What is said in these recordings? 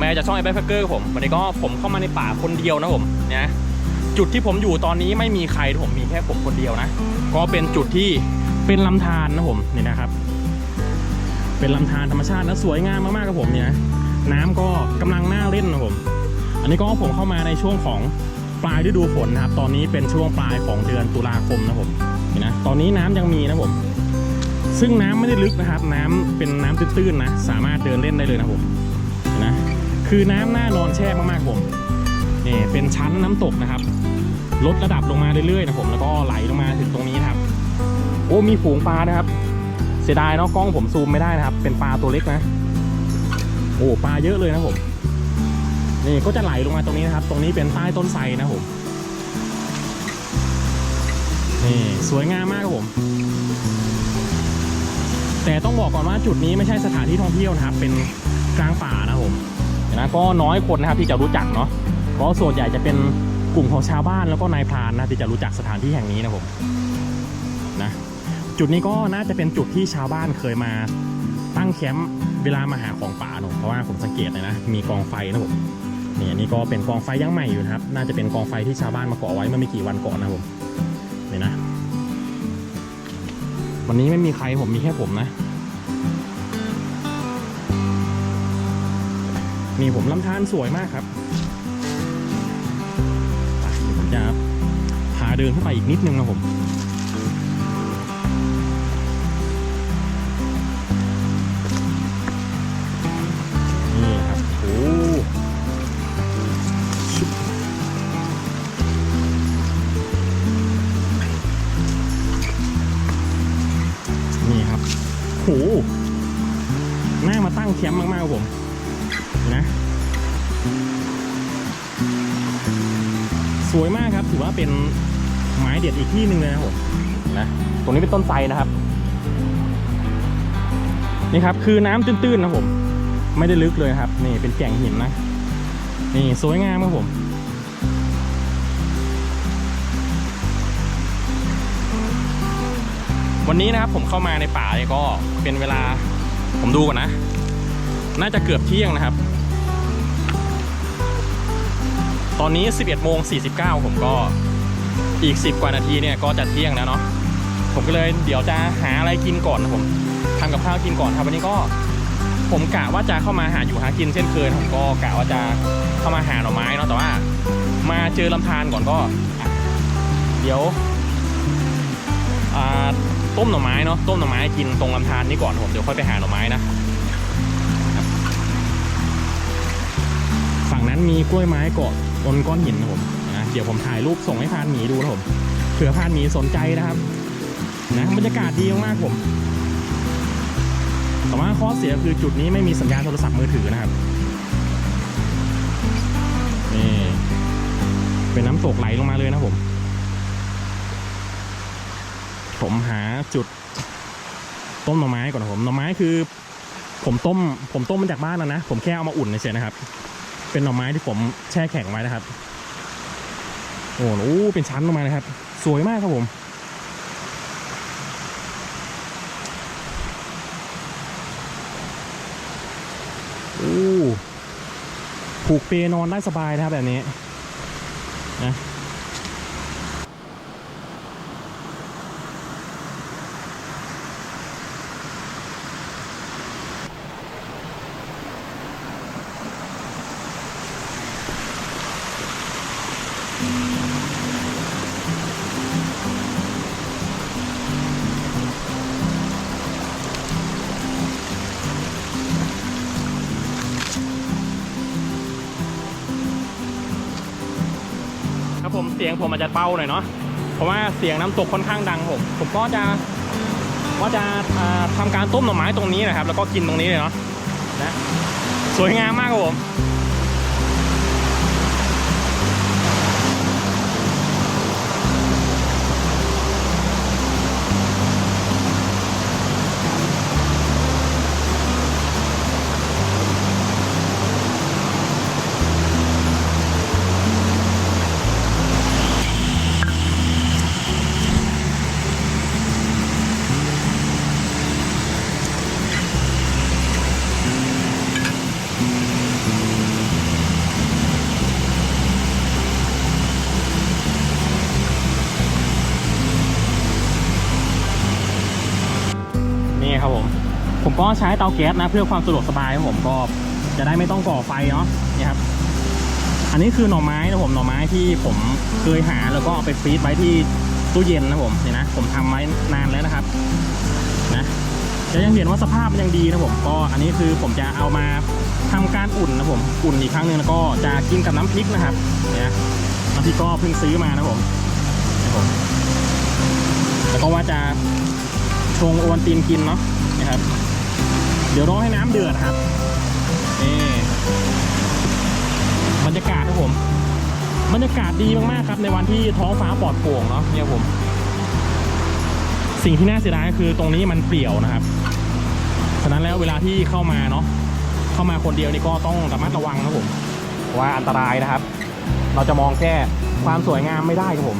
ผมแอร์จากช่องไอแบ็คแพคเกอร์ผมวันนี้ก็ผมเข้ามาในป่าคนเดียวนะผมเนี่ยจุดที่ผมอยู่ตอนนี้ไม่มีใครผมมีแค่ผมคนเดียวนะ ก็เป็นจุดที่เป็นลำธารนะผมนี่นะครับ เป็นลำธารธรรมชาตินะสวยงามมากๆครับผมเนี่ยน้ำก็กำลังน่าเล่นนะผม อันนี้ก็ผมเข้ามาในช่วงของปลายฤดูฝนนะครับ ตอนนี้เป็นช่วงปลายของเดือนตุลาคมนะผมเห็นนะตอนนี้น้ำยังมีนะผม ซึ่งน้ำไม่ได้ลึกนะครับ น้ำเป็นน้ำตื้นๆนะ สามารถเดินเล่นได้เลยนะผมเห็นนะ คือน้ำน่านอนแช่มากๆผมนี่เป็นชั้นน้ำตกนะครับ ลดระดับลงมาเรื่อยๆนะผมแล้วก็ไหลลงมาถึงตรงนี้นะครับ โอ้มีฝูงปลานะครับ เสียดายเนาะกล้องผมซูมไม่ได้นะครับ เป็นปลาตัวเล็กนะ โอ้ปลาเยอะเลยนะผมนี่ก็จะไหลลงมาตรงนี้นะครับ ตรงนี้เป็นใต้ต้นไทรนะผมนี่สวยงามมากครับผม แต่ต้องบอกก่อนว่าจุดนี้ไม่ใช่สถานที่ท่องเที่ยวนะครับ เป็นกลางป่านะผม นะก็น้อยคนนะครับที่จะรู้จักเนาะก็ส่วนใหญ่จะเป็นกลุ่มของชาวบ้านแล้วก็นายพรานนะที่จะรู้จักสถานที่แห่งนี้นะผมนะจุดนี้ก็น่าจะเป็นจุดที่ชาวบ้านเคยมาตั้งแคมป์เวลามาหาของป่าเนอะเพราะว่าผมสังเกตเลยนะมีกองไฟนะผมนี่อันนี้ก็เป็นกองไฟยังใหม่อยู่นะครับ น่าจะเป็นกองไฟที่ชาวบ้านมาก่อไว้เมื่อไม่กี่วันก่อนนะผมนี่นะ วันนี้ไม่มีใครผมมีแค่ผมนะ นี่ผมลำธารสวยมากครับเดี๋ยวผมจะพาเดินเข้าไปอีกนิดนึงนะผม นี่ครับ โอ้นี่ครับโหน่ามาตั้งแคมป์มากๆครับผม วยมากครับ ถือว่าเป็นไม้เด็ดอีกที่หนึ่งเลยนะผมนะตรงนี้เป็นต้นไทรนะครับ นี่ครับ คือน้ำตื้นๆนะผม ไม่ได้ลึกเลยครับ นี่เป็นแก่งหินนะ นี่สวยงามครับผมวันนี้นะครับผมเข้ามาในป่าเนี่ยก็เป็นเวลาผมดูก่อนนะ น่าจะเกือบเที่ยงนะครับ ตอนนี้ 11โมง49 ผมก็อีก 10 กว่านาทีเนี่ยก็จะเที่ยงแล้วเนาะผมก็เลยเดี๋ยวจะหาอะไรกินก่อนนะผมทำกับข้าวกินก่อนครับวันนี้ก็ผมกะว่าจะเข้ามาหาอยู่หากินเช่นเคยผมก็กะว่าจะเข้ามาหาหน่อไม้เนาะแต่ว่า มาเจอลำธารก่อนก็ เดี๋ยวต้มหน่อไม้เนาะต้มหน่อไม้กินตรงลำธารนี่ก่อนผมเดี๋ยวค่อยไปหาหน่อไม้นะฝั่งนั้นมีกล้วยไม้เกาะ บนก้อนหินนะผมนะเดี๋ยวผมถ่ายรูปส่งให้พานหมีดูนะผมเผื่อพานหมีสนใจนะครับนะบรรยากาศดีมากผมแต่ว่าข้อเสียคือจุดนี้ไม่มีสัญญาณโทรศัพท์มือถือนะครับนี่เป็นน้ำตกไหลลงมาเลยนะผม ผมหาจุดต้มหน่อไม้ก่อนนะผมหน่อไม้คือ ผมต้ม ผมต้มมาจากบ้านแล้วนะ ผมแค่เอามาอุ่นเฉยนะครับ เป็นหน่อไม้ที่ผมแช่แข็งไว้นะครับ โอ้โหเป็นชั้นลงมาเลยครับ สวยมากครับผม โอ้ผูกเปนอนได้สบายนะครับแบบนี้นะ สียงผมอาจจะเบาหน่อยเนาะเพราะว่าเสียงน้ำตกค่อนข้างดังผมผมก็จะก็จะทำทำการต้มหน่อไม้ตรงนี้นะครับ แล้วก็กินตรงนี้เลยเนาะนะสวยงามมากครับผม ก็ใช้เตาแก๊สนะเพื่อความสะดวกสบายครับผมก็จะได้ไม่ต้องก่อไฟเนาะนี่ครับอันนี้คือหน่อไม้นะผมหน่อไม้ที่ผมเคยหาแล้วก็เอาไปฟรีซไว้ที่ตู้เย็นนะผมนี่นะผมทำไว้นานแล้วนะครับนะจะยังเห็นว่าสภาพมันยังดีนะผมก็อันนี้คือผมจะเอามาทำการอุ่นนะผมอุ่นอีกครั้งหนึ่งแล้วก็จะกินกับน้ำพริกนะครับเนี่ยน้ำพริกก็เพิ่งซื้อมานะผมนะผมแล้วก็ว่าจะชงโอวัลตินกินเนาะนะครับ เดี๋ยวรอให้น้ำเดือดครับนี่บรรยากาศครับผมบรรยากาศดีมากๆครับ ในวันที่ท้องฟ้าปลอดโปร่งเนาะเนี่ยผม สิ่งที่น่าเสียดายก็คือตรงนี้มันเปลี่ยวนะครับฉะนั้นแล้วเวลาที่เข้ามาเนาะเข้ามาคนเดียวนี่ก็ต้องระมัดระวังนะผมว่าอันตรายนะครับ เราจะมองแค่ความสวยงามไม่ได้ครับผม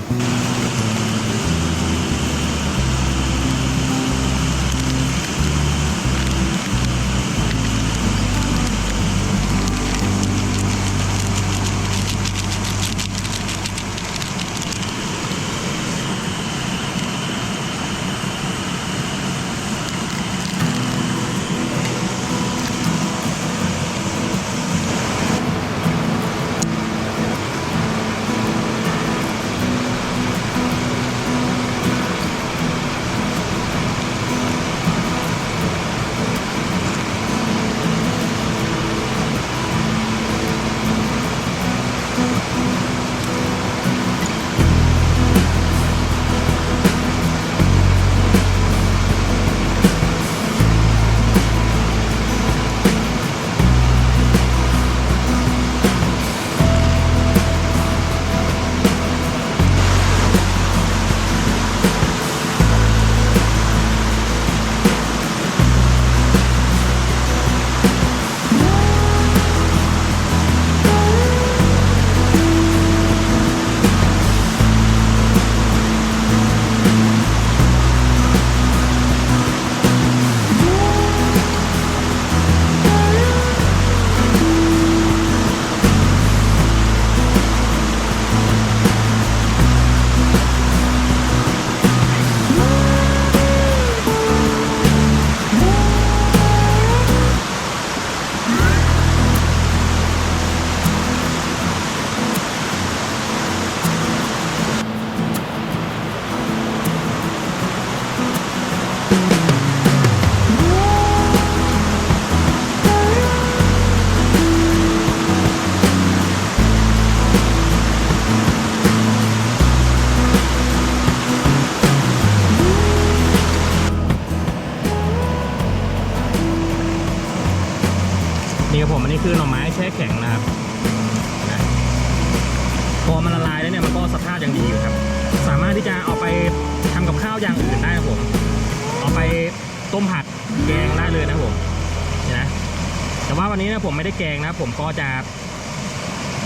ผมก็จะ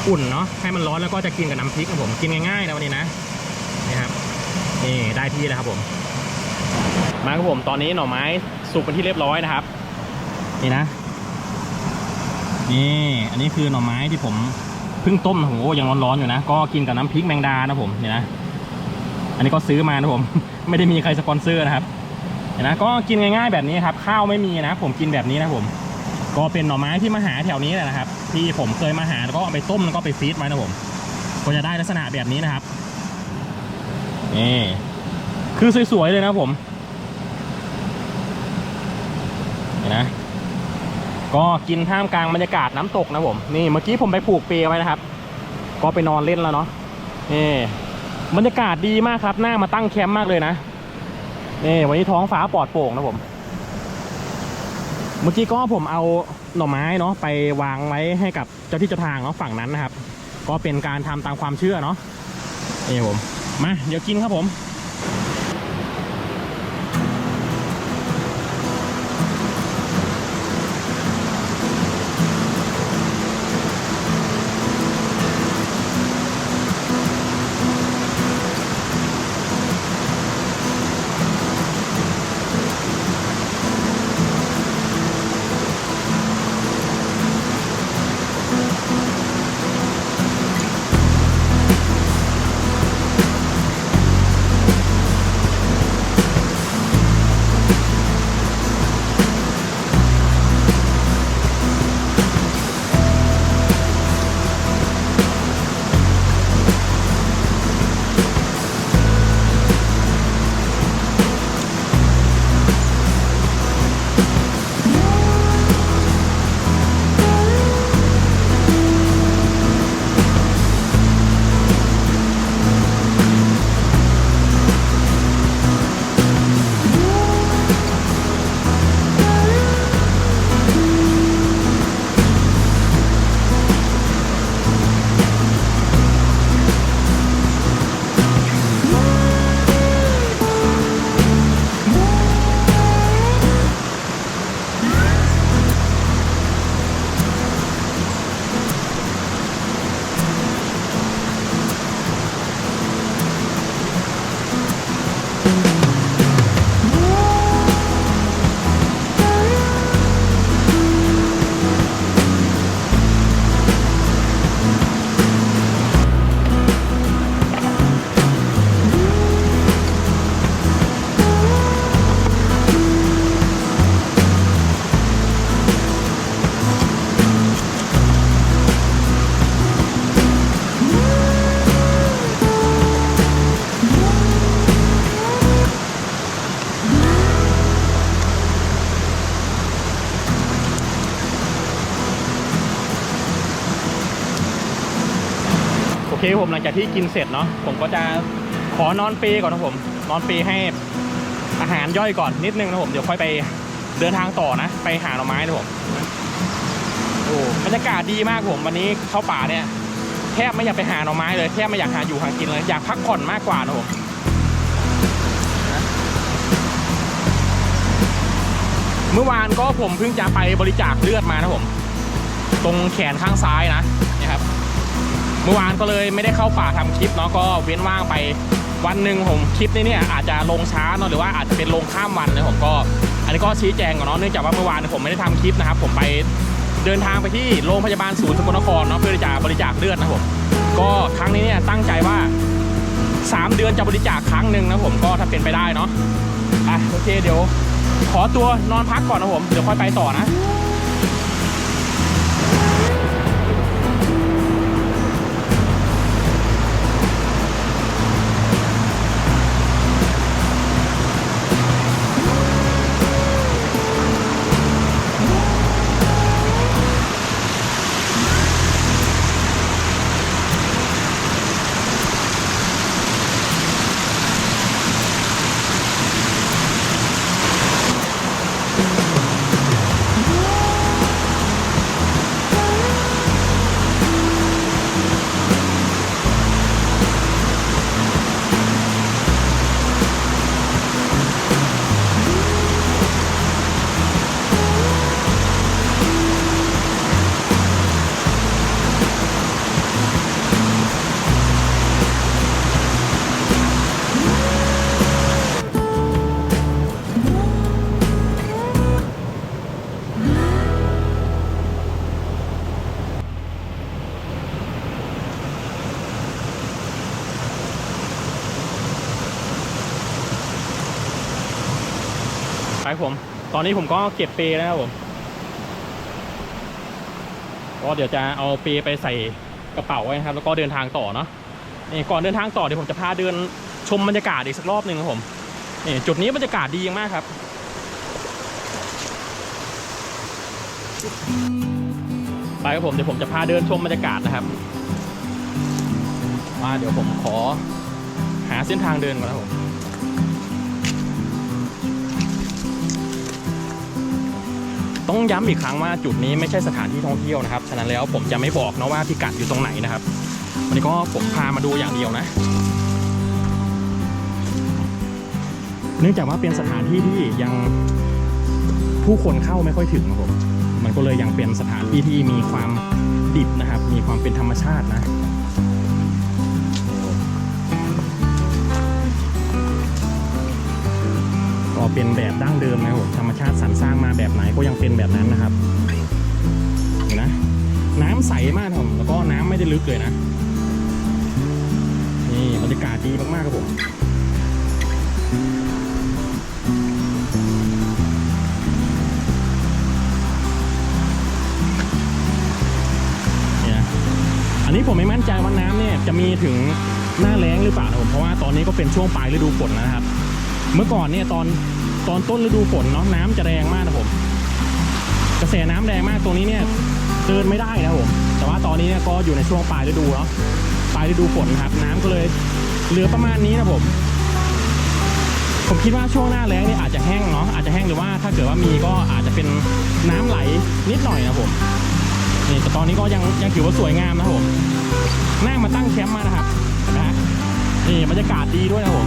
อุ่นเนาะให้มันร้อนแล้วก็จะกินกับน้ำพริกครับผมกินง่ายๆนะวันนี้นะนี่ครับนี่ได้ที่แล้วครับผมมาครับผมตอนนี้หน่อไม้สุกเป็นที่เรียบร้อยนะครับ นี่นะนี่อันนี้คือหน่อไม้ที่ผมเพิ่งต้มโหยังร้อนๆอยู่นะ ก็กินกับน้ำพริกแมงดานะผมเนี่ยนะ อันนี้ก็ซื้อมานะผม ไม่ได้มีใครสปอนเซอร์นะครับเห็นนะก็กินง่ายๆแบบนี้ครับ ข้าวไม่มีนะ ผมกินแบบนี้นะผม ก็เป็นหน่อไม้ที่มาหาแถวนี้แหละนะครับ ที่ผมเคยมาหาแล้วก็เอาไปต้มแล้วก็ไปฟรีซไว้นะผมก็จะได้ลักษณะแบบนี้นะครับนี่คือสวยๆเลยนะผมเห็นนะก็กินท่ามกลางบรรยากาศน้ำตกนะผมนี่เมื่อกี้ผมไปผูกเปลไว้นะครับ ก็ไปนอนเล่นแล้วเนาะนี่บรรยากาศดีมากครับหน้ามาตั้งแคมป์มากเลยนะนี่วันนี้ท้องฟ้าปลอดโปร่งนะผม เมื่อกี้ก็ผมเอาหน่อไม้เนาะไปวางไว้ให้กับเจ้าที่เจ้าทางเนาะฝั่งนั้นนะครับ ก็เป็นการทำตามความเชื่อเนาะนี่ผมมาเดี๋ยวกินครับผม ครับผมหลังจากที่กินเสร็จเนาะผมก็จะขอนอนปีก่อนนะผม นอนปีให้อาหารย่อยก่อนนิดนึงนะผมเดี๋ยวค่อยไปเดินทางต่อนะ ไปหาหน่อไม้นะผมโอ้บรรยากาศดีมากผมวันนี้เข้าป่าเนี่ยแทบไม่อยากไปหาหน่อไม้เลยแทบไม่อยากหาอยู่หากินเลยอยากพักผ่อนมากกว่านะผมเมื่อวานก็ผมเพิ่งจะไปบริจาคเลือดมานะผม ตรงแขนข้างซ้ายนะนี่ครับ เมื่อวานก็เลยไม่ได้เข้าป่าทำคลิปเนาะก็เว้นว่างไปวันหนึ่งผมคลิปนี้เนี่ยอาจจะลงช้าเนาะหรือว่าอาจจะเป็นลงข้ามวันนะผมก็ อันนี้ก็ชี้แจงก่อนเนาะเนื่องจากว่าเมื่อวานผมไม่ได้ทำคลิปนะครับผมไปเดินทางไปที่โรงพยาบาลศูนย์สกลนครเนาะเพื่อจะบริจาคเลือดนะผมก็ครั้งนี้เนี่ยตั้งใจว่า 3 เดือนจะบริจาคครั้งหนึ่งนะผมก็ถ้าเป็นไปได้เนาะอะโอเคเดี๋ยว ขอตัวนอนพักก่อนนะผมเดี๋ยวค่อยไปต่อนะ ไปผม ตอนนี้ผมก็เก็บเปย์แล้วครับผมก็เดี๋ยวจะเอาเปย์ไปใส่กระเป๋าไว้นะครับ แล้วก็เดินทางต่อเนาะนี่ก่อนเดินทางต่อเดี๋ยวผมจะพาเดินชมบรรยากาศอีกสักรอบหนึ่งครับผมนี่จุดนี้บรรยากาศดีมากครับไปครับผมเดี๋ยวผมจะพาเดินชมบรรยากาศนะครับมาเดี๋ยวผมขอหาเส้นทางเดินก่อนนะครับผม ต้องย้ำอีกครั้งว่าจุดนี้ไม่ใช่สถานที่ท่องเที่ยวนะครับ ฉะนั้นแล้วผมจะไม่บอกนะว่าพิกัดอยู่ตรงไหนนะครับ วันนี้ก็ผมพามาดูอย่างเดียวนะ เนื่องจากว่าเป็นสถานที่ที่ยังผู้คนเข้าไม่ค่อยถึงครับผม มันก็เลยยังเป็นสถานที่ที่มีความดิบนะครับ มีความเป็นธรรมชาตินะ เป็นแบบดั้งเดิมนะครับผมธรรมชาติสรรสร้างมาแบบไหนก็ยังเป็นแบบนั้นนะครับเห็นนะ น้ำใสมากครับผมแล้วก็น้ำไม่ได้ลึกเลยนะ นี่บรรยากาศดีมากๆครับผมเนี่ยอันนี้ผมไม่มั่นใจว่าน้ำเนี่ยจะมีถึงหน้าแล้งหรือเปล่านะผมเพราะว่าตอนนี้ก็เป็นช่วงปลายฤดูฝนนะครับ เมื่อก่อนเนี่ยตอน ตอนต้นฤดูฝนเนาะน้ำจะแรงมากนะผม กระแสน้ำแรงมากตรงนี้เนี่ยเดินไม่ได้นะผมแต่ว่าตอนนี้เนี่ยก็อยู่ในช่วงปลายฤดูเนาะปลายฤดูฝนครับ น้ำก็เลยเหลือประมาณนี้นะผม ผมคิดว่าช่วงหน้าแล้งเนี่ยอาจจะแห้งเนาะอาจจะแห้งหรือว่าถ้าเกิดว่ามีก็อาจจะเป็นน้ำไหลนิดหน่อยนะผมนี่แต่ตอนนี้ก็ยังยังถือว่าสวยงามนะผมนั่งมาตั้งแคมป์มานะครับนะฮะนี่บรรยากาศดีด้วยนะผม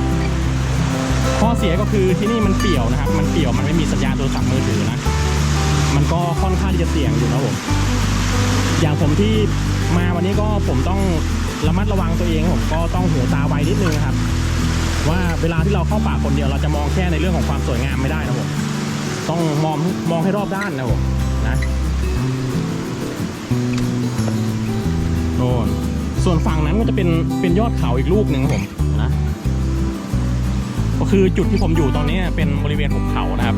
ข้อเสียก็คือที่นี่มันเปี่ยวนะครับ มันเปี่ยวมันไม่มีสัญญาณโทรศัพท์มือถือนะ มันก็ค่อนข้างที่จะเสี่ยงอยู่นะผม อย่างผมที่มาวันนี้ก็ผมต้องระมัดระวังตัวเองผมก็ต้องหูตาไวนิดนึงครับ ว่าเวลาที่เราเข้าป่าคนเดียวเราจะมองแค่ในเรื่องของความสวยงามไม่ได้นะผมต้องมองมองให้รอบด้านนะผมนะโน่นส่วนฝั่งนั้นก็จะเป็นเป็นยอดเขาอีกลูกหนึ่งครับผมนะ คือจุดที่ผมอยู่ตอนนี้เป็นบริเวณหุบเขานะครับ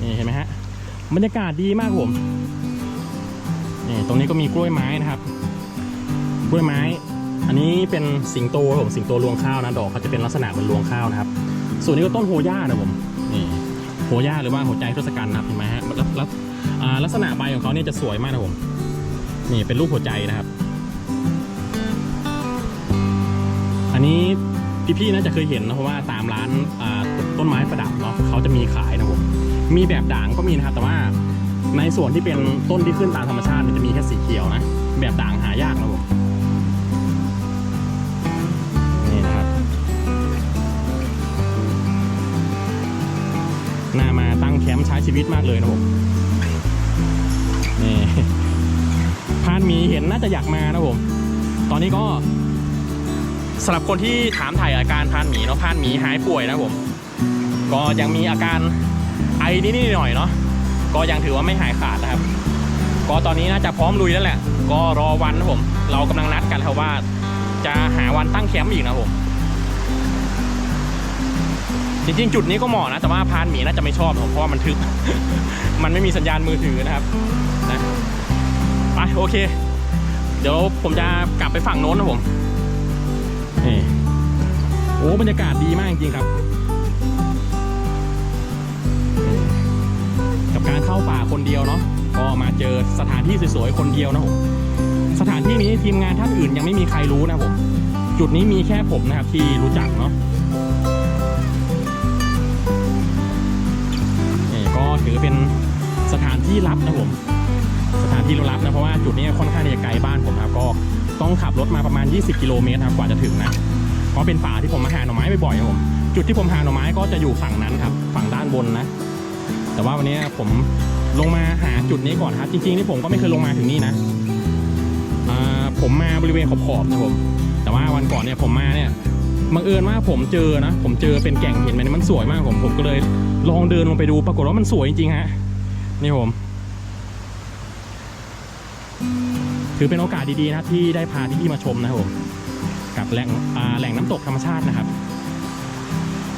นี่เห็นไหมฮะ บรรยากาศดีมากผมนี่ตรงนี้ก็มีกล้วยไม้นะครับ กล้วยไม้ อันนี้เป็นสิงโตผมสิงโตรวงข้าวนะดอกเขาจะเป็นลักษณะเหมือนรวงข้าวนะครับ ส่วนนี้ก็ต้นโฮย่านะผมนี่โฮย่าหรือว่าหัวใจทศกัณฐ์นะครับเห็นไหมฮะแล้วลักษณะใบของเขาเนี่ยจะสวยมากนะผมนี่เป็นรูปหัวใจนะครับ นี้พี่ๆน่าจะเคยเห็นนะเพราะว่าตามร้านต้นไม้ประดับเนาะเขาจะมีขายนะผมมีแบบด่างก็มีนะครับแต่ว่าในส่วนที่เป็นต้นที่ขึ้นตามธรรมชาติมันจะมีแค่สีเขียวนะ แบบด่างหายากนะผมนี่นะครับน่ามาตั้งแคมป์ใช้ชีวิตมากเลยนะผมนี่พานมีเห็นน่าจะอยากมานะผมตอนนี้ก็ สำหรับคนที่ถามถ่ายอาการพานหมีเนาะพานหมีหายป่วยนะผม ก็ยังมีอาการไอนิดๆหน่อยเนาะก็ยังถือว่าไม่หายขาดนะครับ ก็ตอนนี้น่าจะพร้อมลุยแล้วแหละ ก็รอวันนะผม เรากำลังนัดกันครับว่า จะหาวันตั้งแคมป์อีกนะผมจริงๆจุดนี้ก็เหมาะนะ แต่ว่าพานหมีน่าจะไม่ชอบผมเพราะว่ามันทึบ มันไม่มีสัญญาณมือถือนะครับนะไปโอเค เดี๋ยวผมจะกลับไปฝั่งโน้นนะผม นี่โอ้บรรยากาศดีมากจริงๆครับ กับการเข้าป่าคนเดียวเนาะก็มาเจอสถานที่สวยๆคนเดียวนะผมสถานที่นี้ทีมงานท่านอื่นยังไม่มีใครรู้นะผมจุดนี้มีแค่ผมนะครับที่รู้จักเนาะนี่ก็ถือเป็นสถานที่ลับนะผมสถานที่ลับนะเพราะว่าจุดนี้ค่อนข้างจะไกลบ้านผมครับก็ ต้องขับรถมาประมาณ 20 กิโลเมตรครับกว่าจะถึงนะ เพราะเป็นป่าที่ผมมาหาหน่อไม้บ่อยๆครับผม จุดที่ผมหาหน่อไม้ก็จะอยู่ฝั่งนั้นครับ ฝั่งด้านบนนะ แต่ว่าวันนี้ผมลงมาหาจุดนี้ก่อนครับ จริงๆนี่ผมก็ไม่เคยลงมาถึงนี่นะอ่าผมมาบริเวณขอบๆนะผม แต่ว่าวันก่อนเนี่ยผมมาเนี่ยบังเอิญว่าผมเจอนะ ผมเจอเป็นแก่งเหินมันมันสวยมากผมผมก็เลยลองเดินลงไปดูปรากฏว่ามันสวยจริงๆฮะนี่ผม ถือเป็นโอกาสดีๆนะที่ได้พาพี่ๆมาชมนะครับผมกับแหล่งแหล่งน้ำตกธรรมชาตินะครับ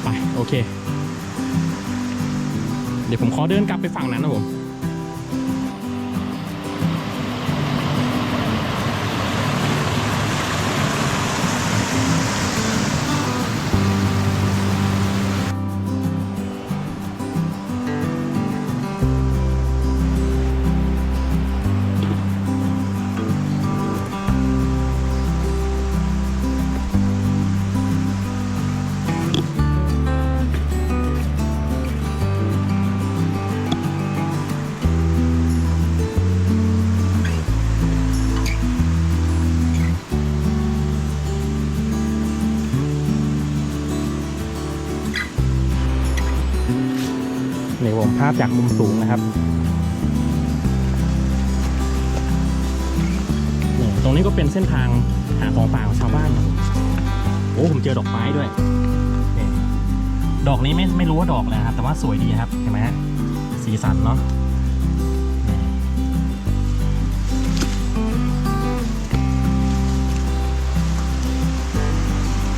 ไปโอเค เดี๋ยวผมขอเดินกลับไปฝั่งนั้นนะผม ภาพจากมุมสูงนะครับตรงนี้ก็เป็นเส้นทางหาของป่าของชาวบ้านนะครับโอ้ผมเจอดอกไม้ด้วยดอกนี้ไม่ไม่รู้ว่าดอกอะไรครับ แต่ว่าสวยดีครับเห็นไหมฮะสีสันเนาะ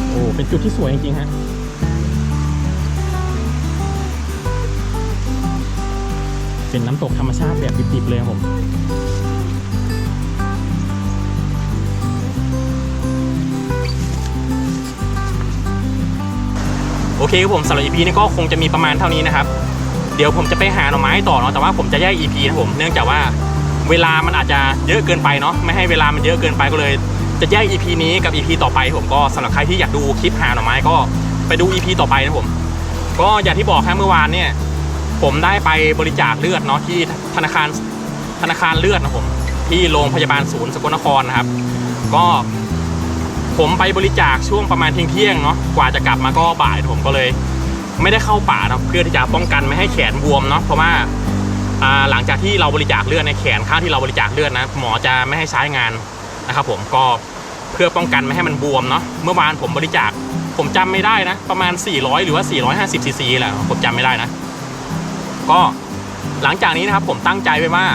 โอ้เป็นจุดที่สวยจริงๆฮะ เป็นน้ำตกธรรมชาติแบบดิบๆเลยครับผมโอเคครับผมสำหรับ EP นี้ก็คงจะมีประมาณเท่านี้นะครับ เดี๋ยวผมจะไปหาหน่อไม้ต่อเนาะแต่ว่าผมจะแยก EP นะผมเนื่องจากว่าเวลามันอาจจะเยอะเกินไปเนาะไม่ให้เวลามันเยอะเกินไปก็เลย จะแยก EP นี้กับ EP ต่อไปผมก็สำหรับใครที่อยากดูคลิปหาหน่อไม้ก็ไปดู EP ต่อไปนะผมก็อย่างที่บอกครับเมื่อวานเนี่ย ผมได้ไปบริจาคเลือดเนาะที่ธนาคารธนาคารเลือดนะผมที่โรงพยาบาลศูนย์สกลนครนะครับ ก็ผมไปบริจาคช่วงประมาณเที่ยงเที่ยงเนาะกว่าจะกลับมาก็บ่ายผมก็เลย ไม่ได้เข้าป่านะเพื่อที่จะป้องกันไม่ให้แขนบวมเนาะเพราะว่าหลังจากที่เราบริจาคเลือดในแขนข้างที่เราบริจาคเลือดนะหมอจะไม่ให้ใช้งานนะครับ ผมก็เพื่อป้องกันไม่ให้มันบวมเนาะเมื่อวานผมบริจาคผมจำไม่ได้นะ ประมาณ 400 หรือว่า 450ซีซีแหละผมจำไม่ได้นะ ก็หลังจากนี้นะครับผมตั้งใจไว้ว่า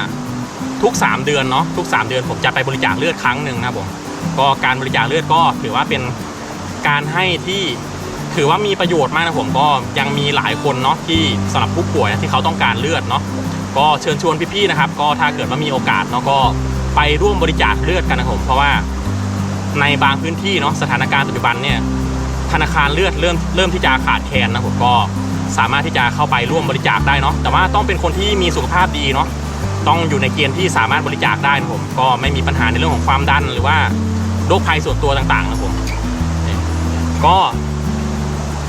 ทุก 3 เดือนเนาะทุก 3 เดือนผมจะไปบริจาคเลือดครั้งหนึ่งนะผมก็การบริจาคเลือดก็ถือว่าเป็นการให้ที่ถือว่ามีประโยชน์มากนะผมก็ยังมีหลายคนเนาะที่สำหรับผู้ป่วยที่เขาต้องการเลือดเนาะก็เชิญชวนพี่ๆนะครับ ก็ถ้าเกิดว่ามีโอกาสเนาะก็ไปร่วมบริจาคเลือดกันนะผมเพราะว่าในบางพื้นที่เนาะสถานการณ์ปัจจุบันเนี่ยธนาคารเลือดเริ่มเริ่มที่จะขาดแคลนนะผมก็ สามารถที่จะเข้าไปร่วมบริจาคได้เนาะแต่ว่าต้องเป็นคนที่มีสุขภาพดีเนาะต้องอยู่ในเกณฑ์ที่สามารถบริจาคได้นะผม ก็ไม่มีปัญหาในเรื่องของความดันหรือว่าโรคภัยส่วนตัวต่างๆนะผมก็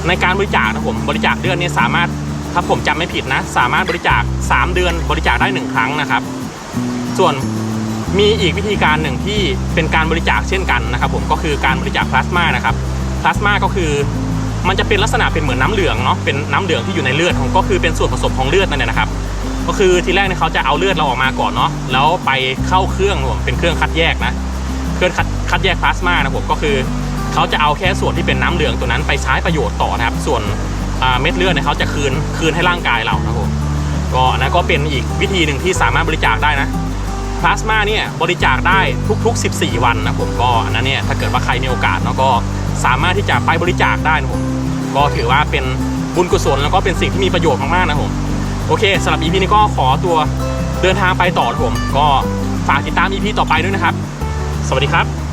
ในการบริจาคนะผมบริจาคเดือนนี้สามารถถ้าผมจำไม่ผิดนะ สามารถบริจาค 3 เดือนบริจาคได้ 1 ครั้งนะครับ ส่วนมีอีกวิธีการหนึ่งที่เป็นการบริจาคเช่นกันนะครับ ผมก็คือการบริจาคพลาสมานะครับพลาสมาก็คือ มันจะเป็นลักษณะเป็นเหมือนน้ำเหลืองเนาะเป็นน้ำเหลืองที่อยู่ในเลือดของก็คือเป็นส่วนผสมของเลือดนั่นแหละนะครับ ก็คือทีแรกเนี่ยเขาจะเอาเลือดเราออกมาก่อนเนาะแล้วไปเข้าเครื่องผมเป็นเครื่องคัดแยกนะเครื่องคัดคัดแยกพลาสมานะผมก็คือเขาจะเอาแค่ส่วนที่เป็นน้ำเหลืองตัวนั้นไปใช้ประโยชน์ต่อนะครับ ส่วนเม็ดเลือดเนี่ยเขาจะคืนคืนให้ร่างกายเรานะผมก็นนั้นก็เป็นอีกวิธีหนึ่งที่สามารถบริจาคได้นะพลาสมาเนี่ยบริจาคได้ทุกๆ 14 วันนะผมก็อันนั้นเนี่ยถ้าเกิดว่าใครมีโอกาสเนาะก็สามารถที่จะไปบริจาคได้นะผม ก็ถือว่าเป็นบุญกุศลแล้วก็เป็นสิ่งที่มีประโยชน์มากๆนะผมโอเคสำหรับ EP นี้ก็ขอตัวเดินทางไปต่อผม ก็ฝากติดตาม EP ต่อไปด้วยนะครับ สวัสดีครับ